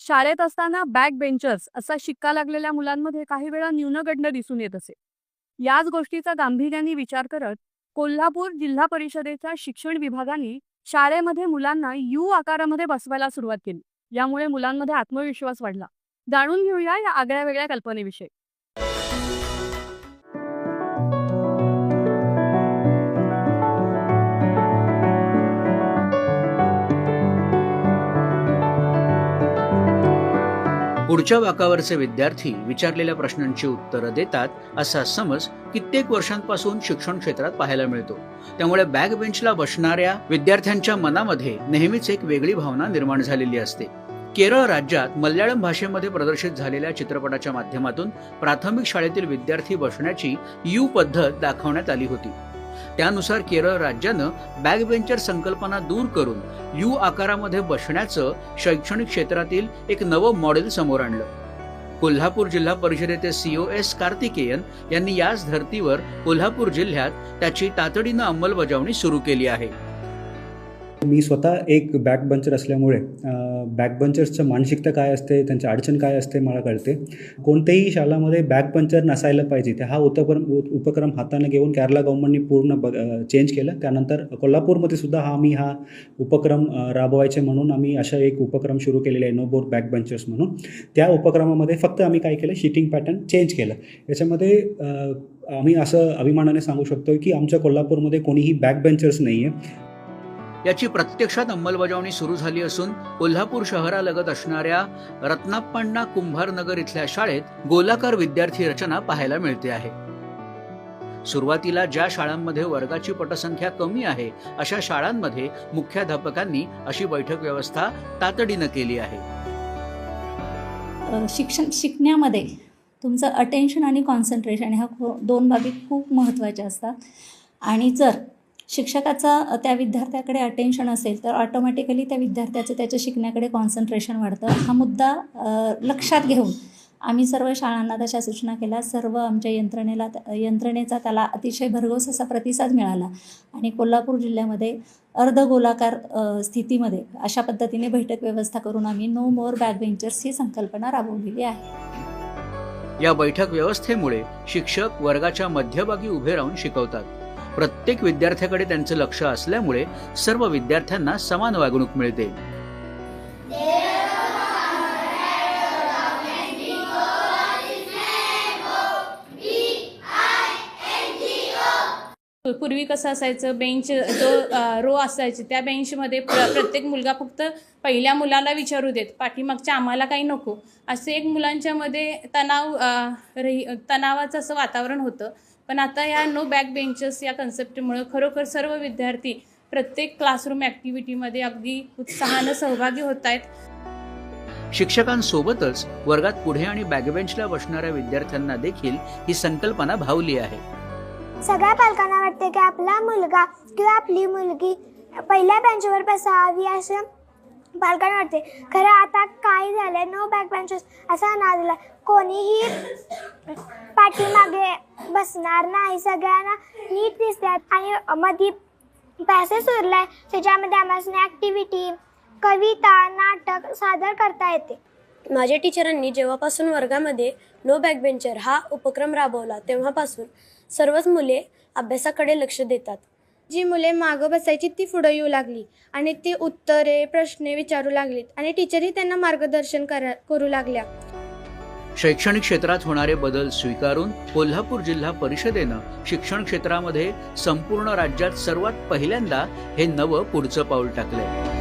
शाळेत असताना back benchers असा शिक्का लागलेल्या मुलांमध्ये काही वेळा न्यूनगंड दिसून येत असे. याच गोष्टीचा गांभीर्याने विचार करत कोल्हापूर जिल्हा परिषदेच्या शिक्षण विभागाने शाळेमध्ये मुलांना यू आकारामध्ये बसवायला सुरुवात केली. यामुळे मुलांमध्ये आत्मविश्वास वाढला. जाणून घेऊया या आगळ्या वेगळ्या कल्पनेविषयी. पुढच्या वाकावरचे विद्यार्थी विचारलेल्या प्रश्नांची उत्तरं देतात असा समज कित्येक वर्षांपासून शिक्षण क्षेत्रात पाहायला मिळतो. त्यामुळे बॅक बेंचला बसणाऱ्या विद्यार्थ्यांच्या मनामध्ये नेहमीच एक वेगळी भावना निर्माण झालेली असते. केरळ राज्यात मल्याळम भाषेमध्ये प्रदर्शित झालेल्या चित्रपटाच्या माध्यमातून प्राथमिक शाळेतील विद्यार्थी बसण्याची यू पद्धत दाखवण्यात आली होती. त्यानुसार केरळ राज्यानं बॅकबेंचर संकल्पना दूर करून यू आकारामध्ये बसण्याचं शैक्षणिक क्षेत्रातील एक नवं मॉडेल समोर आणलं. कोल्हापूर जिल्हा परिषदेचे सीओ एस कार्तिकेयन यांनी याच धर्तीवर कोल्हापूर जिल्ह्यात त्याची तातडीनं अंमलबजावणी सुरू केली आहे. मी स्वतः एक बॅक बंचर असल्यामुळे बॅक बंचर्सचं मानसिकता काय असते त्यांची अडचण काय असते मला कळते. कोणत्याही शाळामध्ये बॅक बंचर नसायला पाहिजे. ते हा उपक्रम उपक्रम हाताने घेऊन केरला गव्हर्नमेंटनी पूर्ण ब चेंज केलं. त्यानंतर कोल्हापूरमध्ये सुद्धा हा आम्ही हा उपक्रम राबवायचे म्हणून आम्ही अशा एक उपक्रम सुरू केलेले आहे नो बोर बॅक बंचर्स म्हणून. त्या उपक्रमामध्ये फक्त आम्ही काय केलं शिटिंग पॅटर्न चेंज केलं. याच्यामध्ये आम्ही असं अभिमानाने सांगू शकतो की आमच्या कोल्हापूरमध्ये कोणीही बॅक बेंचर्स नाही आहे याची प्रत्यक्षात अंमलबजावणी सुरू झाली असून कोल्हापूर शहरालगत असणाऱ्या रत्नाप्पण्णा कुंभारनगर इथल्या शाळेत गोलाकार विद्यार्थी रचना पाहायला मिळते आहे. सुरुवातीला ज्या शाळांमध्ये वर्गाची पटसंख्या कमी आहे अशा शाळांमध्ये मुख्याध्यापकांनी अशी बैठक व्यवस्था तातडीनं केली आहे. शिक्षण शिकण्यामध्ये तुमचं अटेन्शन आणि कॉन्सन्ट्रेशन ह्या दोन बाबी खूप महत्त्वाच्या असतात. आणि जर शिक्षकाचा त्या विद्यार्थ्याकडे अटेन्शन असेल तर ऑटोमॅटिकली त्या विद्यार्थ्याचं त्याच्या शिकण्याकडे कॉन्सन्ट्रेशन वाढतं. हा मुद्दा लक्षात घेऊन आम्ही सर्व शाळांना तशा सूचना केल्या. सर्व आमच्या यंत्रणेला यंत्रणेचा त्याला अतिशय भरघोस असा प्रतिसाद मिळाला. आणि कोल्हापूर जिल्ह्यामध्ये अर्धगोलाकार स्थितीमध्ये अशा पद्धतीने बैठक व्यवस्था करून आम्ही नो मोर बॅक बेंचर्स ही संकल्पना राबवलेली आहे. या बैठक व्यवस्थेमुळे शिक्षक वर्गाच्या मध्यभागी उभे राहून शिकवतात. प्रत्येक विद्यार्थ्याकडे त्यांचं लक्ष असल्यामुळे सर्व विद्यार्थ्यांना समान वागणूक मिळते. पूर्वी कसं असायचं बेंच जो रो असायची त्या बेंचमध्ये प्र प्रत्येक मुलगा फक्त पहिल्या मुलाला विचारू देत. पाठीमागच्या आम्हाला काही नको. असे एक मुलांच्यामध्ये तणाव रही तणावाचं असं वातावरण होतं. पण आता या नो बॅक बेंचेस या कन्सेप्टमुळं खरोखर सर्व विद्यार्थी प्रत्येक क्लासरूम ॲक्टिव्हिटीमध्ये अगदी उत्साहानं सहभागी होत आहेत. शिक्षकांसोबतच वर्गात पुढे आणि बॅकबेंचला बसणाऱ्या विद्यार्थ्यांना देखील ही संकल्पना भावली आहे. सगळ्या पालकांना वाटते की आपला मुलगा किंवा आपली मुलगी पहिल्या बेंचवर बसावी असं पालकांना वाटते. खरं आता काय झालंय? नो बॅक बेंचेस असा नाव दिला कोणीही पाठीमागे बसणार नाही. सगळ्यांना नीट दिसतात. आणि मध्ये पॅसेज उरलाय. त्याच्यामध्ये आम्हाला ॲक्टिव्हिटी कविता नाटक सादर करता येते. माझ्या टीचरांनी जेव्हापासून वर्गामध्ये नो बॅकबेंचर हा उपक्रम राबवला तेव्हापासून सर्वच मुले अभ्यासाकडे लक्ष देतात. जी मुले मागं बसायची ती पुढं येऊ लागली आणि ती उत्तरे प्रश्ने विचारू लागलीत आणि टीचरही त्यांना मार्गदर्शन करा करू लागल्या. शैक्षणिक क्षेत्रात होणारे बदल स्वीकारून कोल्हापूर जिल्हा परिषदेनं शिक्षण क्षेत्रामध्ये संपूर्ण राज्यात सर्वात पहिल्यांदा हे नवं पुढचं पाऊल टाकलंय.